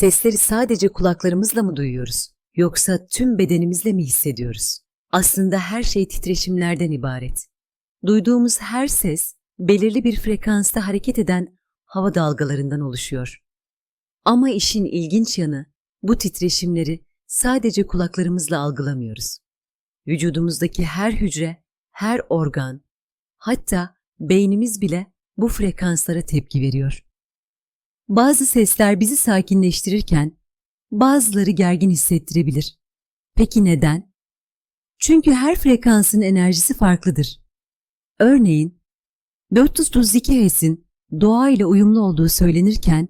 Sesleri sadece kulaklarımızla mı duyuyoruz? Yoksa tüm bedenimizle mi hissediyoruz? Aslında her şey titreşimlerden ibaret. Duyduğumuz her ses belirli bir frekansta hareket eden hava dalgalarından oluşuyor. Ama işin ilginç yanı bu titreşimleri sadece kulaklarımızla algılamıyoruz. Vücudumuzdaki her hücre, her organ, hatta beynimiz bile bu frekanslara tepki veriyor. Bazı sesler bizi sakinleştirirken bazıları gergin hissettirebilir. Peki neden? Çünkü her frekansın enerjisi farklıdır. Örneğin 432 Hz'in doğayla uyumlu olduğu söylenirken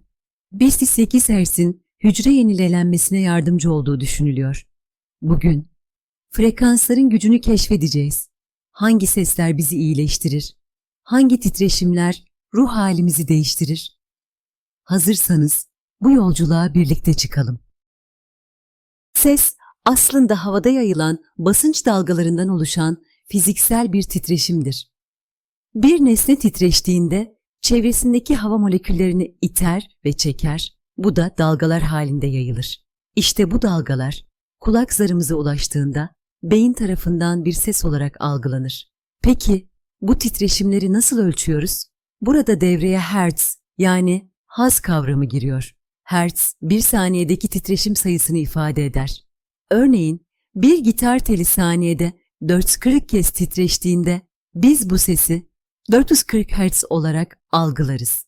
58 Hz'in hücre yenilenmesine yardımcı olduğu düşünülüyor. Bugün frekansların gücünü keşfedeceğiz. Hangi sesler bizi iyileştirir? Hangi titreşimler ruh halimizi değiştirir? Hazırsanız bu yolculuğa birlikte çıkalım. Ses aslında havada yayılan basınç dalgalarından oluşan fiziksel bir titreşimdir. Bir nesne titreştiğinde çevresindeki hava moleküllerini iter ve çeker, bu da dalgalar halinde yayılır. İşte bu dalgalar kulak zarımıza ulaştığında beyin tarafından bir ses olarak algılanır. Peki bu titreşimleri nasıl ölçüyoruz? Burada devreye hertz yani haz kavramı giriyor. Hertz bir saniyedeki titreşim sayısını ifade eder. Örneğin bir gitar teli saniyede 440 kez titreştiğinde biz bu sesi 440 Hz olarak algılarız.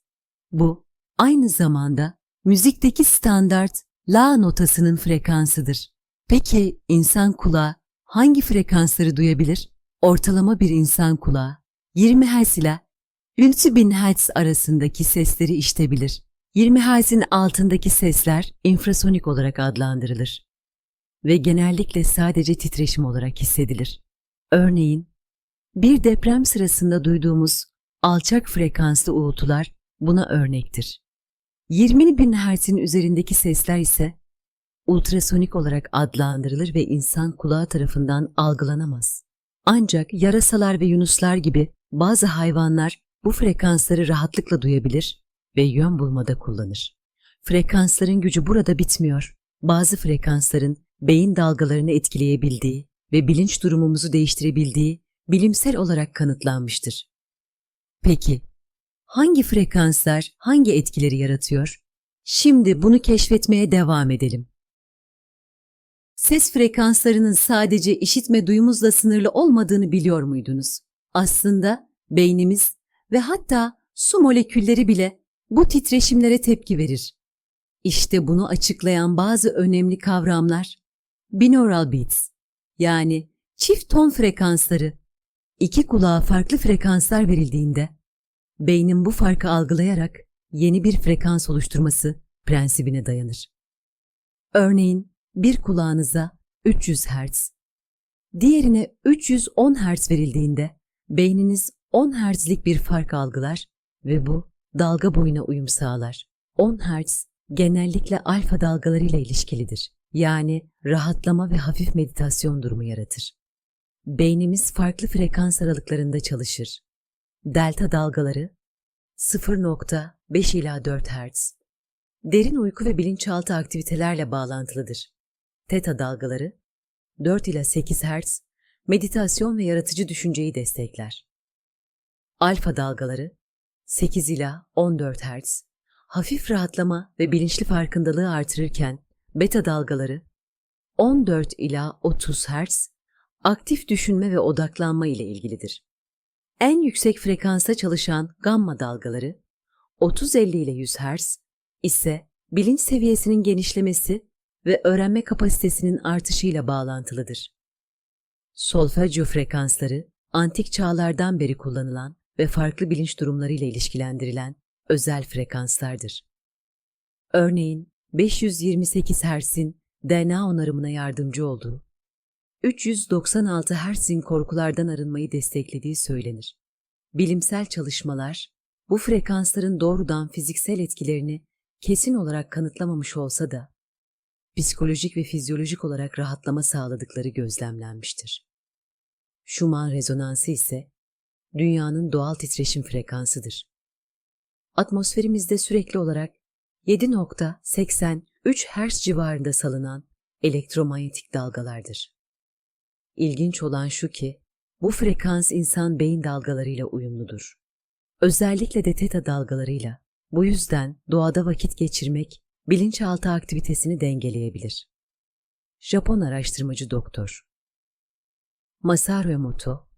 Bu aynı zamanda müzikteki standart La notasının frekansıdır. Peki insan kulağı hangi frekansları duyabilir? Ortalama bir insan kulağı 20 Hz ile 1000 Hz arasındaki sesleri işitebilir. 20 Hz'in altındaki sesler infrasonik olarak adlandırılır ve genellikle sadece titreşim olarak hissedilir. Örneğin, bir deprem sırasında duyduğumuz alçak frekanslı uğultular buna örnektir. 20 bin Hz'in üzerindeki sesler ise ultrasonik olarak adlandırılır ve insan kulağı tarafından algılanamaz. Ancak yarasalar ve yunuslar gibi bazı hayvanlar bu frekansları rahatlıkla duyabilir ve yön bulmada kullanır. Frekansların gücü burada bitmiyor. Bazı frekansların beyin dalgalarını etkileyebildiği ve bilinç durumumuzu değiştirebildiği bilimsel olarak kanıtlanmıştır. Peki, hangi frekanslar hangi etkileri yaratıyor? Şimdi bunu keşfetmeye devam edelim. Ses frekanslarının sadece işitme duyumuzla sınırlı olmadığını biliyor muydunuz? Aslında beynimiz ve hatta su molekülleri bile bu titreşimlere tepki verir. İşte bunu açıklayan bazı önemli kavramlar binaural beats yani çift ton frekansları. İki kulağa farklı frekanslar verildiğinde beynin bu farkı algılayarak yeni bir frekans oluşturması prensibine dayanır. Örneğin bir kulağınıza 300 Hz, diğerine 310 Hz verildiğinde beyniniz 10 Hz'lik bir fark algılar ve bu dalga boyuna uyum sağlar. 10 Hz genellikle alfa dalgalarıyla ilişkilidir. Yani rahatlama ve hafif meditasyon durumu yaratır. Beynimiz farklı frekans aralıklarında çalışır. Delta dalgaları 0.5 ila 4 Hz. Derin uyku ve bilinçaltı aktivitelerle bağlantılıdır. Teta dalgaları 4 ila 8 Hz meditasyon ve yaratıcı düşünceyi destekler. Alfa dalgaları 8 ila 14 Hz hafif rahatlama ve bilinçli farkındalığı artırırken beta dalgaları 14 ila 30 Hz aktif düşünme ve odaklanma ile ilgilidir. En yüksek frekansa çalışan gamma dalgaları 30-50 ile 100 Hz ise bilinç seviyesinin genişlemesi ve öğrenme kapasitesinin artışıyla bağlantılıdır. Solfeggio frekansları antik çağlardan beri kullanılan ve farklı bilinç durumlarıyla ilişkilendirilen özel frekanslardır. Örneğin 528 Hz'in DNA onarımına yardımcı olduğu, 396 Hz'in korkulardan arınmayı desteklediği söylenir. Bilimsel çalışmalar bu frekansların doğrudan fiziksel etkilerini kesin olarak kanıtlamamış olsa da psikolojik ve fizyolojik olarak rahatlama sağladıkları gözlemlenmiştir. Schumann rezonansı ise dünyanın doğal titreşim frekansıdır. Atmosferimizde sürekli olarak 7.80 3 Hz civarında salınan elektromanyetik dalgalardır. İlginç olan şu ki, bu frekans insan beyin dalgalarıyla uyumludur. Özellikle de teta dalgalarıyla. Bu yüzden doğada vakit geçirmek bilinçaltı aktivitesini dengeleyebilir. Japon araştırmacı doktor Masaru Emoto,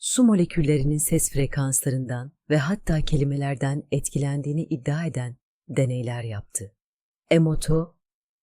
su moleküllerinin ses frekanslarından ve hatta kelimelerden etkilendiğini iddia eden deneyler yaptı. Emoto,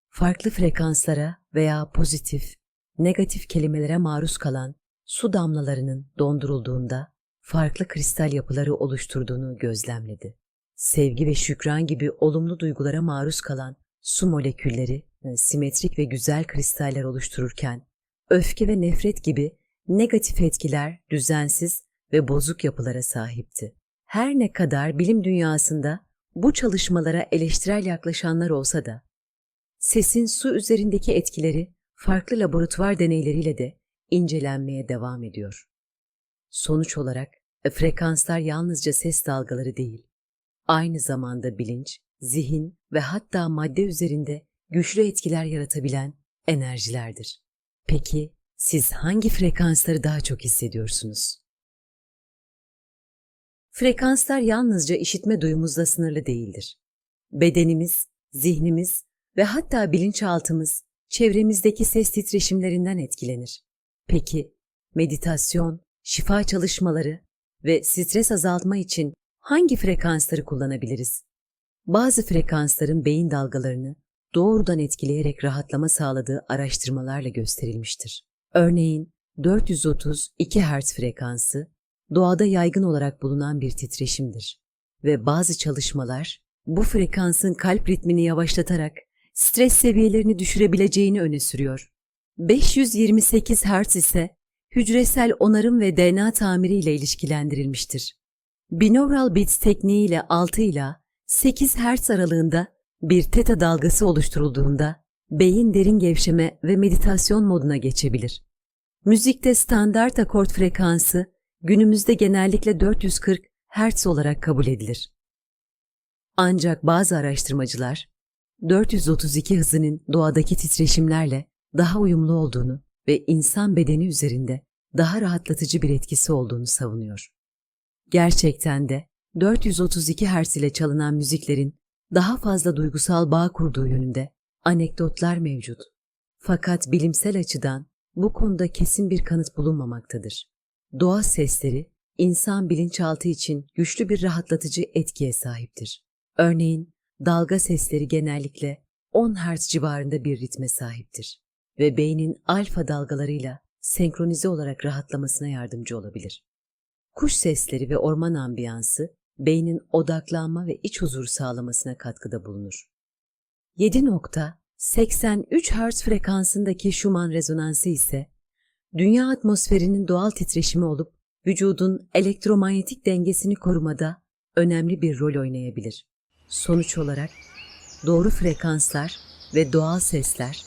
farklı frekanslara veya pozitif, negatif kelimelere maruz kalan su damlalarının dondurulduğunda farklı kristal yapıları oluşturduğunu gözlemledi. Sevgi ve şükran gibi olumlu duygulara maruz kalan su molekülleri e, simetrik ve güzel kristaller oluştururken, öfke ve nefret gibi negatif etkiler düzensiz ve bozuk yapılara sahipti. Her ne kadar bilim dünyasında bu çalışmalara eleştirel yaklaşanlar olsa da, sesin su üzerindeki etkileri farklı laboratuvar deneyleriyle de incelenmeye devam ediyor. Sonuç olarak e, frekanslar yalnızca ses dalgaları değil, aynı zamanda bilinç, zihin ve hatta madde üzerinde güçlü etkiler yaratabilen enerjilerdir. Peki siz hangi frekansları daha çok hissediyorsunuz? Frekanslar yalnızca işitme duyumuzla sınırlı değildir. Bedenimiz, zihnimiz ve hatta bilinçaltımız çevremizdeki ses titreşimlerinden etkilenir. Peki meditasyon, şifa çalışmaları ve stres azaltma için hangi frekansları kullanabiliriz? Bazı frekansların beyin dalgalarını doğrudan etkileyerek rahatlama sağladığı araştırmalarla gösterilmiştir. Örneğin 432 Hz frekansı doğada yaygın olarak bulunan bir titreşimdir ve bazı çalışmalar bu frekansın kalp ritmini yavaşlatarak stres seviyelerini düşürebileceğini öne sürüyor. 528 Hz ise hücresel onarım ve DNA tamiri ile ilişkilendirilmiştir. Binaural beats tekniğiyle 6 ile 8 Hz aralığında bir teta dalgası oluşturulduğunda beyin derin gevşeme ve meditasyon moduna geçebilir. Müzikte standart akort frekansı günümüzde genellikle 440 Hz olarak kabul edilir. Ancak bazı araştırmacılar 432 hızının doğadaki titreşimlerle daha uyumlu olduğunu ve insan bedeni üzerinde daha rahatlatıcı bir etkisi olduğunu savunuyor. Gerçekten de 432 Hz ile çalınan müziklerin daha fazla duygusal bağ kurduğu yönünde anekdotlar mevcut. Fakat bilimsel açıdan bu konuda kesin bir kanıt bulunmamaktadır. Doğa sesleri insan bilinçaltı için güçlü bir rahatlatıcı etkiye sahiptir. Örneğin dalga sesleri genellikle 10 Hz civarında bir ritme sahiptir ve beynin alfa dalgalarıyla senkronize olarak rahatlamasına yardımcı olabilir. Kuş sesleri ve orman ambiyansı beynin odaklanma ve iç huzuru sağlamasına katkıda bulunur. 7.83 Hz frekansındaki Schumann rezonansı ise dünya atmosferinin doğal titreşimi olup vücudun elektromanyetik dengesini korumada önemli bir rol oynayabilir. Sonuç olarak doğru frekanslar ve doğal sesler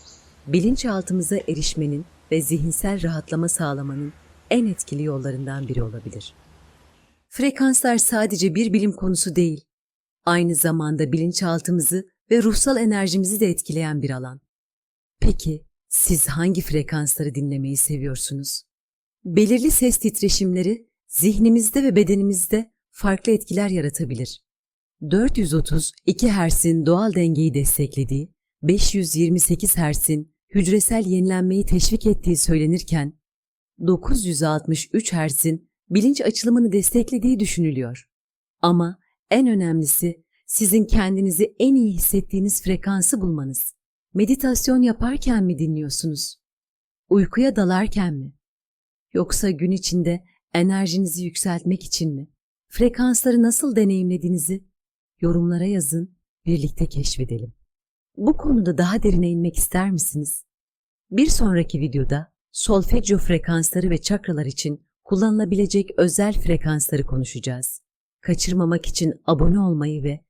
bilinçaltımıza erişmenin ve zihinsel rahatlama sağlamanın en etkili yollarından biri olabilir. Frekanslar sadece bir bilim konusu değil, aynı zamanda bilinçaltımızı ve ruhsal enerjimizi de etkileyen bir alan. Peki siz hangi frekansları dinlemeyi seviyorsunuz? Belirli ses titreşimleri zihnimizde ve bedenimizde farklı etkiler yaratabilir. 432 Hz'in doğal dengeyi desteklediği, 528 Hz'in hücresel yenilenmeyi teşvik ettiği söylenirken, 963 Hz'in bilinç açılımını desteklediği düşünülüyor. Ama en önemlisi sizin kendinizi en iyi hissettiğiniz frekansı bulmanız. Meditasyon yaparken mi dinliyorsunuz? Uykuya dalarken mi? Yoksa gün içinde enerjinizi yükseltmek için mi? Frekansları nasıl deneyimlediğinizi yorumlara yazın, birlikte keşfedelim. Bu konuda daha derine inmek ister misiniz? Bir sonraki videoda solfeggio frekansları ve çakralar için kullanılabilecek özel frekansları konuşacağız. Kaçırmamak için abone olmayı ve